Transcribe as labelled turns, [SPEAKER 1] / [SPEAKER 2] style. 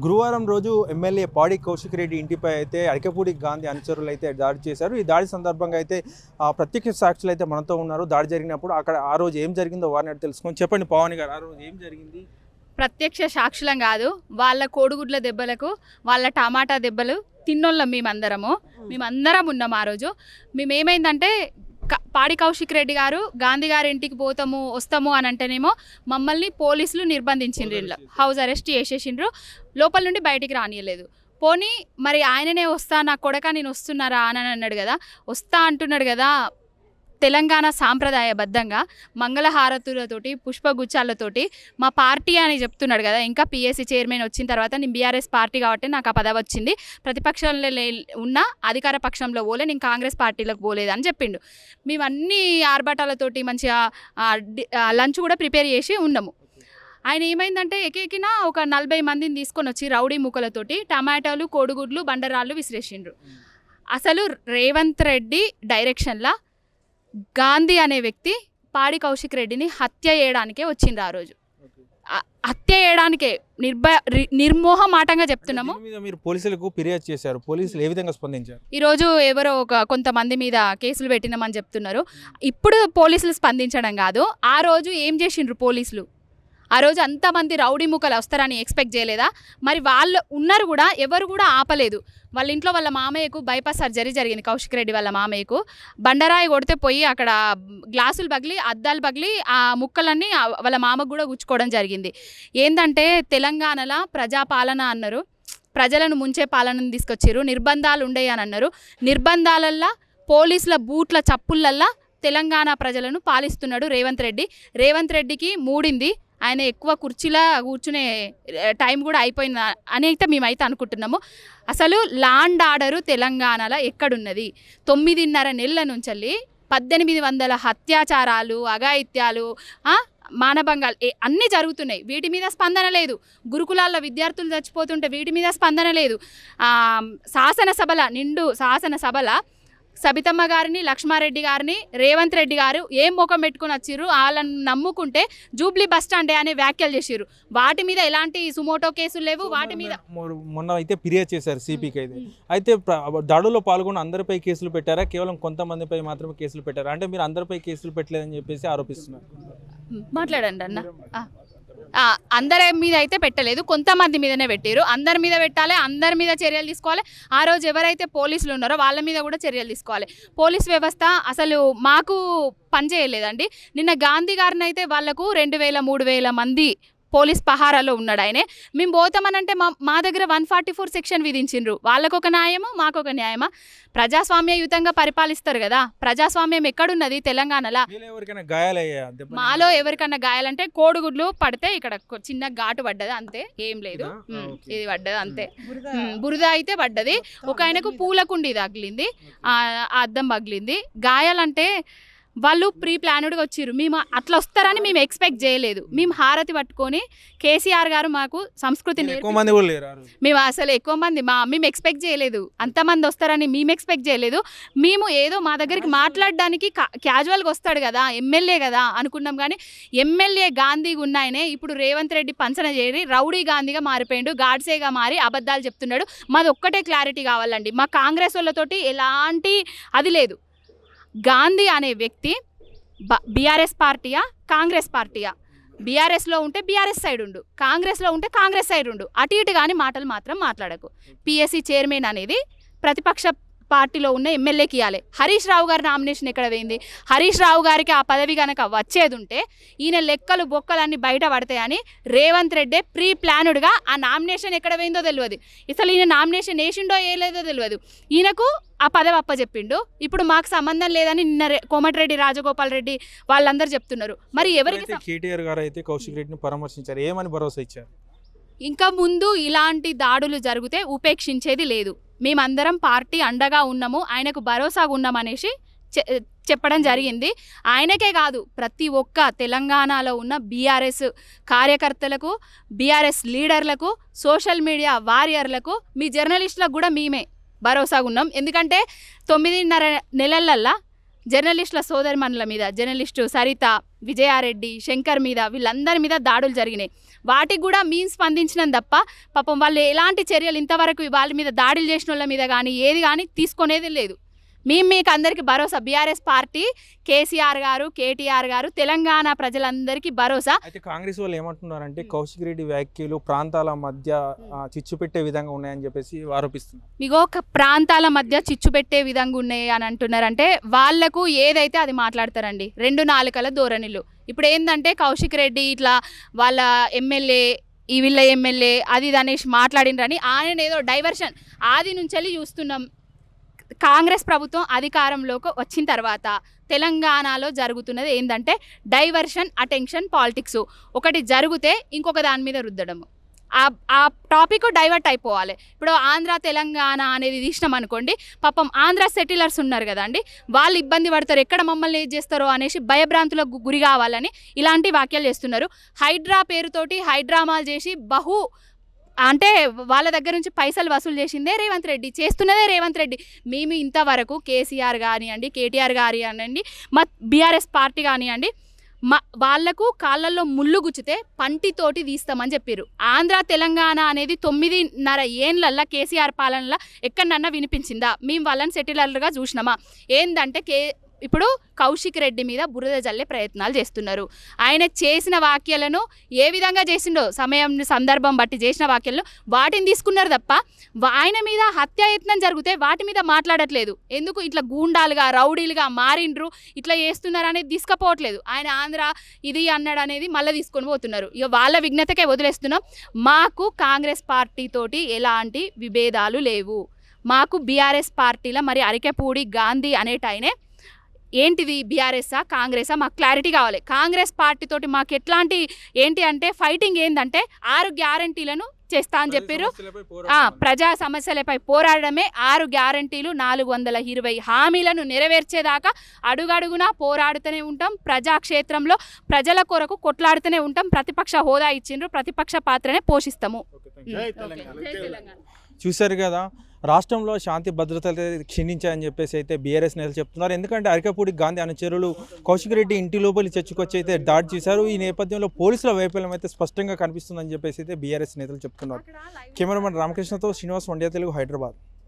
[SPEAKER 1] గురువారం రోజు ఎమ్మెల్యే పాడి కౌశిక్ రెడ్డి ఇంటిపై అయితే అడికపూడి గాంధీ అనుచరులు అయితే దాడి చేశారు. ఈ దాడి సందర్భంగా అయితే ఆ, ప్రత్యక్ష సాక్షులు అయితే మనతో ఉన్నారు. దాడి జరిగినప్పుడు అక్కడ ఆ రోజు ఏం జరిగిందో వారిని తెలుసుకొని చెప్పండి పవన్ గారు ఆ రోజు ఏం జరిగింది?
[SPEAKER 2] ప్రత్యక్ష సాక్షులం కాదు. వాళ్ళ కోడిగుడ్ల దెబ్బలకు వాళ్ళ టమాటా దెబ్బలు తిన్నోళ్ళం మేమందరము. మేమందరం ఉన్నాం ఆ రోజు. మేము ఏమైందంటే క- పాడి కౌశిక్ రెడ్డి గారు గాంధీ గారి ఇంటికి పోతాము వస్తాము అని అంటేనేమో మమ్మల్ని పోలీసులు నిర్బంధించిండ్రు ఇంట్లో హౌస్ అరెస్ట్ చేసేసిండ్రు. లోపల నుండి బయటికి రానియలేదు. పోనీ మరి ఆయననే వస్తా నా కొడక నేను వస్తున్నారా అని అన్నాడు కదా. వస్తా అంటున్నాడు కదా తెలంగాణ సాంప్రదాయబద్ధంగా మంగళహారతులతోటి పుష్పగుచ్చాలతోటి మా పార్టీ అని చెప్తున్నాడు కదా. ఇంకా పిఎస్సి చైర్మన్ వచ్చిన తర్వాత నేను బీఆర్ఎస్ పార్టీ కాబట్టి నాకు ఆ పదవి వచ్చింది. ప్రతిపక్షంలో లే ఉన్న అధికార పక్షంలో పోలే నేను కాంగ్రెస్ పార్టీలోకి పోలేదు అని చెప్పిండు. మేము అన్ని ఆర్భాటాలతోటి మంచిగా లంచ్ కూడా ప్రిపేర్ చేసి ఉన్నాము. ఆయన ఏమైందంటే ఎకేకిన ఒక నలభై మందిని తీసుకొని వచ్చి రౌడీ ముక్కలతోటి టమాటాలు కోడిగుడ్లు బండరాళ్ళు విసిరేసిండ్రు. అసలు రేవంత్ రెడ్డి డైరెక్షన్లో గాంధీ అనే వ్యక్తి పాడి కౌశిక్ రెడ్డిని హత్య చేయడానికే వచ్చిండ్రు ఆ రోజు. హత్య చేయడానికే నిర్భ రి- నిర్మోహమాటంగా చెప్తున్నాము.
[SPEAKER 1] మీరు పోలీసులకు ఫిర్యాదు చేశారు. పోలీసులు ఏ విధంగా స్పందించారు?
[SPEAKER 2] ఈరోజు ఎవరో ఒక కొంతమంది మీద కేసులు పెట్టినామని చెప్తున్నారు. ఇప్పుడు పోలీసులు స్పందించడం కాదు. ఆ రోజు ఏం చేసిండ్రు పోలీసులు? ఆ రోజు అంతమంది రౌడీ ముక్కలు వస్తారని ఎక్స్పెక్ట్ చేయలేదా? మరి వాళ్ళు ఉన్నారు కూడా ఎవరు కూడా ఆపలేదు. వాళ్ళ ఇంట్లో వాళ్ళ మామయ్యకు బైపాస్ సర్జరీ జరిగింది కౌశిక్ రెడ్డి వాళ్ళ మామయ్యకు. బండరాయి కొడితే పోయి అక్కడ గ్లాసులు పగిలి అద్దాలు పగిలి ఆ ముక్కలన్నీ వాళ్ళ మామకు కూడా గుచ్చుకోవడం జరిగింది. ఏంటంటే తెలంగాణలో ప్రజాపాలన అన్నారు. ప్రజలను ముంచే పాలనను తీసుకొచ్చారు నిర్బంధాలు ఉండేవి అని అన్నారు. నిర్బంధాలల్లా పోలీసుల బూట్ల చప్పుళ్ళల్లా తెలంగాణ ప్రజలను పాలిస్తున్నాడు రేవంత్ రెడ్డి. రేవంత్ రెడ్డికి మూడింది. ఆయన ఎక్కువ కుర్చీలా కూర్చునే టైం కూడా అయిపోయింది అని అయితే మేమైతే అనుకుంటున్నాము. అసలు లాండ్ ఆర్డరు తెలంగాణలో ఎక్కడున్నది? తొమ్మిదిన్నర నెలల నుంచి పద్దెనిమిది వందల హత్యాచారాలు అఘాయిత్యాలు మానభంగాలు అన్నీ జరుగుతున్నాయి. వీటి మీద స్పందన లేదు. గురుకులాల్లో విద్యార్థులు చచ్చిపోతుంటే వీటి మీద స్పందన లేదు. శాసనసభల నిండు శాసనసభల సబితమ్మ గారిని లక్ష్మారెడ్డి గారిని రేవంత్ రెడ్డి గారు ఏం ముఖం పెట్టుకుని వచ్చిర్రు వాళ్ళని నమ్ముకుంటే జూబ్లీ బస్ స్టాండే అనే వ్యాఖ్యలు చేసిర్రు. వాటి మీద ఎలాంటి సుమోటో కేసులు లేవు వాటి మీద
[SPEAKER 1] మొన్న అయితే ఫిర్యాదు చేశారు సిపికి అయితే. అయితే దాడుల్లో పాల్గొన్న అందరిపై కేసులు పెట్టారా? కేవలం కొంతమందిపై మాత్రమే కేసులు పెట్టారా? అంటే మీరు అందరిపై కేసులు పెట్టలేదని చెప్పేసి ఆరోపిస్తున్నారు.
[SPEAKER 2] మాట్లాడండి అన్న. అందరి మీద అయితే పెట్టలేదు. కొంతమంది మీదనే పెట్టారు అందరి మీద పెట్టాలి అందరి మీద చర్యలు తీసుకోవాలి. ఆ రోజు ఎవరైతే పోలీసులు ఉన్నారో వాళ్ళ మీద కూడా చర్యలు తీసుకోవాలి. పోలీస్ వ్యవస్థ అసలు మాకు పనిచేయలేదండి. నిన్న గాంధీ గారిని అయితే వాళ్ళకు రెండు వేల మూడు వేల మంది పోలీస్ పహారాలో ఉన్నాడు ఆయనే. మేము పోతామనంటే మా మా దగ్గర వన్ ఫార్టీ ఫోర్ సెక్షన్ విధించిండ్రు. వాళ్ళకొక న్యాయమా మాకొక న్యాయమా? ప్రజాస్వామ్యయుతంగా పరిపాలిస్తారు కదా. ప్రజాస్వామ్యం ఎక్కడున్నది తెలంగాణలో?
[SPEAKER 1] మీలో ఎవరికైనా గాయాలయ్యా దెబ్బలు?
[SPEAKER 2] మాలో ఎవరికన్నా గాయాలంటే కోడిగుడ్లు పడితే ఇక్కడ చిన్న ఘాటు పడ్డది అంతే. ఏం లేదు.
[SPEAKER 1] ఇదా?
[SPEAKER 2] పడ్డది అంతే. బురద. అయితే పడ్డది. ఒక ఆయనకు పూలకుండి తగిలింది. ఆ ఆ అద్దం పగిలింది. గాయాలంటే వాళ్ళు ప్రీ ప్లాన్డ్గా వచ్చిర్రు. మేము అట్లా వస్తారని మేము ఎక్స్పెక్ట్ చేయలేదు. మేము హారతి పట్టుకొని కేసీఆర్ గారు మాకు సంస్కృతి
[SPEAKER 1] మీరు ఎక్కువ
[SPEAKER 2] నేర్పి
[SPEAKER 1] మంది కూడా లేరు ఆ రోజు.
[SPEAKER 2] మేము అసలు ఎక్కువ మంది మా మేము ఎక్స్పెక్ట్ చేయలేదు. అంతమంది వస్తారని మేము ఎక్స్పెక్ట్ చేయలేదు. మేము ఏదో మా దగ్గరికి మాట్లాడడానికి క్యాజువల్గా వస్తాడు కదా ఎమ్మెల్యే కదా అనుకున్నాం కానీ ఎమ్మెల్యే గాంధీ ఉన్నాయనే ఇప్పుడు రేవంత్ రెడ్డి పంచన చేరి రౌడీ గాంధీగా మారిపోయిండు గాడ్సేగా మారి అబద్ధాలు చెప్తున్నాడు. మాది ఒక్కటే క్లారిటీ కావాలండి. మా కాంగ్రెస్ వాళ్ళతోటి ఎలాంటి అది లేదు. గాంధీ అనే వ్యక్తి బీఆర్ఎస్ పార్టీయా కాంగ్రెస్ పార్టీయా? బీఆర్ఎస్లో ఉంటే బీఆర్ఎస్ సైడ్ ఉండు కాంగ్రెస్లో ఉంటే కాంగ్రెస్ సైడ్ ఉండు. అటు ఇటు కానీ మాటలు మాత్రం మాట్లాడకు. పిఎస్సి చైర్మన్ అనేది ప్రతిపక్ష పార్టీలో ఉన్న ఎమ్మెల్యేకి ఇవ్వాలి హరీష్ రావు గారి నామినేషన్ ఎక్కడ పోయింది? హరీష్ రావు గారికి ఆ పదవి కనుక వచ్చేది ఉంటే ఈయన లెక్కలు బొక్కలన్నీ బయట పడతాయని రేవంత్ రెడ్డి ప్రీ ప్లానుడ్గా ఆ నామినేషన్ ఎక్కడ పోయిందో తెలియదు అసలు ఈయన నామినేషన్ వేసిండో వేయలేదో తెలియదు ఈయనకు ఆ పదవి అప్పచెప్పిండు ఇప్పుడు మాకు సంబంధం లేదని నిన్న కోమటిరెడ్డి రాజగోపాల్ రెడ్డి వాళ్ళందరూ చెప్తున్నారు. మరి ఎవరికి
[SPEAKER 1] అయితే కేటీఆర్ గారు అయితే కౌశిక్ రెడ్డిని పరామర్శించారు. ఏమని భరోసా ఇచ్చారు?
[SPEAKER 2] ఇంకా ముందు ఇలాంటి దాడులు జరిగితే ఉపేక్షించేది లేదు. మేమందరం పార్టీ అండగా ఉన్నాము ఆయనకు భరోసాగా ఉన్నామనేసి చె- చెప్పడం జరిగింది. ఆయనకే కాదు ప్రతి ఒక్క తెలంగాణలో ఉన్న బీఆర్ఎస్ కార్యకర్తలకు బీఆర్ఎస్ లీడర్లకు సోషల్ మీడియా వారియర్లకు మీ జర్నలిస్టులకు కూడా మేమే భరోసాగా ఉన్నాం. ఎందుకంటే తొమ్మిదిన్నర నెలలల్లా జర్నలిస్టుల సోదరిమణుల మీద జర్నలిస్టు సరిత విజయారెడ్డి శంకర్ మీద వీళ్ళందరి మీద దాడులు జరిగినాయి. వాటికి కూడా మేము స్పందించినాం తప్ప పాపం వాళ్ళు ఎలాంటి చర్యలు ఇంతవరకు వాళ్ళ మీద దాడులు చేసిన వాళ్ళ మీద కానీ ఏది కానీ తీసుకునేది లేదు. మేము మీకు అందరికీ భరోసా. బీఆర్ఎస్ పార్టీ కేసీఆర్ గారు కేటీఆర్ గారు తెలంగాణ ప్రజలందరికీ భరోసా.
[SPEAKER 1] అయితే కాంగ్రెస్ వాళ్ళు ఏమంటున్నారంటే కౌశిక్ రెడ్డి వ్యాఖ్యలు ప్రాంతాల మధ్య చిచ్చు పెట్టే విధంగా ఉన్నాయని చెప్పేసి ఆరోపిస్తున్నారు.
[SPEAKER 2] ఇగో ఒక ప్రాంతాల మధ్య చిచ్చు పెట్టే విధంగా ఉన్నాయి అని అంటున్నారంటే వాళ్ళకు ఏదైతే అది మాట్లాడతారండి. రెండు నాలుకల ధోరణిలు. ఇప్పుడు ఏంటంటే కౌశిక్ రెడ్డి ఇట్లా వాళ్ళ ఎమ్మెల్యే ఈ వీళ్ళ ఎమ్మెల్యే అది అనేసి మాట్లాడినరని ఆయన ఏదో డైవర్షన్ ఆది నుంచి చూస్తున్నాం. కాంగ్రెస్ ప్రభుత్వం అధికారంలోకి వచ్చిన తర్వాత తెలంగాణలో జరుగుతున్నది ఏంటంటే డైవర్షన్ అటెన్షన్ పాలిటిక్స్. ఒకటి జరిగితే ఇంకొక దాని మీద రుద్దడము. ఆ ఆ టాపిక్ డైవర్ట్ అయిపోవాలి. ఇప్పుడు ఆంధ్ర తెలంగాణ అనేది తీసినాం అనుకోండి పాపం ఆంధ్ర సెటిలర్స్ ఉన్నారు కదండి వాళ్ళు ఇబ్బంది పడతారు ఎక్కడ మమ్మల్ని ఏది చేస్తారో అనేసి భయభ్రాంతులకు గురి కావాలని ఇలాంటి వ్యాఖ్యలు చేస్తున్నారు. హైడ్రా పేరుతోటి హైడ్రామాలు చేసి బహు అంటే వాళ్ళ దగ్గర నుంచి పైసలు వసూలు చేసిందే రేవంత్ రెడ్డి చేస్తున్నదే రేవంత్ రెడ్డి. మేము ఇంతవరకు కేసీఆర్ కానివ్వండి కేటీఆర్ గారి కానివ్వండి మా బీఆర్ఎస్ పార్టీ కానివ్వండి మా వాళ్ళకు కాళ్ళల్లో ముళ్ళు గుచ్చితే పంటితోటి తీస్తామని చెప్పారు ఆంధ్ర తెలంగాణ అనేది తొమ్మిదిన్నర ఏండ్లల్లా కేసీఆర్ పాలనలో ఎక్కడన్నా వినిపించిందా? మేము వాళ్ళని సెటిలర్లుగా చూసినామా? ఏందంటే కే ఇప్పుడు కౌశిక్ రెడ్డి మీద బురద జల్లే ప్రయత్నాలు చేస్తున్నారు. ఆయన చేసిన వాక్యాలను ఏ విధంగా చేసిండో సమయం సందర్భం బట్టి చేసిన వాక్యాలను వాటిని తీసుకున్నారు తప్ప ఆయన మీద హత్యాయత్నం జరిగితే వాటి మీద మాట్లాడట్లేదు. ఎందుకు ఇట్లా గూండాలుగా రౌడీలుగా మారిండ్రు ఇట్లా చేస్తున్నారు అనేది తీసుకపోవట్లేదు. ఆయన ఆంధ్ర ఇది అన్నాడు అనేది మళ్ళీ తీసుకొని పోతున్నారు. ఇక వాళ్ళ విఘ్నతకే వదిలేస్తున్నాం. మాకు కాంగ్రెస్ పార్టీ తోటి ఎలాంటి విభేదాలు లేవు. మాకు బీఆర్ఎస్ పార్టీలో మరి అరికెపూడి గాంధీ అనేటాయనే ఏంటిది? బీఆర్ఎస్ఆ కాంగ్రెసా మాకు క్లారిటీ కావాలి. కాంగ్రెస్ పార్టీ తోటి మాకు ఎట్లాంటి ఏంటి అంటే ఫైటింగ్ ఏంటంటే ఆరు గ్యారంటీలను చేస్తా అని చెప్పారు ఆ, ప్రజా సమస్యలపై పోరాడమే ఆరు గ్యారంటీలు నాలుగు వందల ఇరవై హామీలను నెరవేర్చేదాకా అడుగడుగునా పోరాడుతూనే ఉంటాం. ప్రజాక్షేత్రంలో ప్రజల కొరకు కొట్లాడుతూనే ఉంటాం. ప్రతిపక్ష హోదా ఇచ్చిండ్రు. ప్రతిపక్ష పాత్రనే పోషిస్తాము.
[SPEAKER 1] చూశారు కదా రాష్ట్రంలో శాంతి భద్రతలు క్షీణించాయని చెప్పేసి అయితే బీఆర్ఎస్ నేతలు చెప్తున్నారు. ఎందుకంటే అరకపూడి గాంధీ అనుచరులు కౌశిక్ రెడ్డి ఇంటి లోపలి చర్చకొచ్చి అయితే దాడి చేశారు. ఈ నేపథ్యంలో పోలీసుల వైఫల్యం అయితే స్పష్టంగా కనిపిస్తుందని చెప్పేసి అయితే బీఆర్ఎస్ నేతలు చెప్తున్నారు. కెమెరామెన్ రామకృష్ణతో శ్రీనివాస్ వండియా తెలుగు హైదరాబాద్.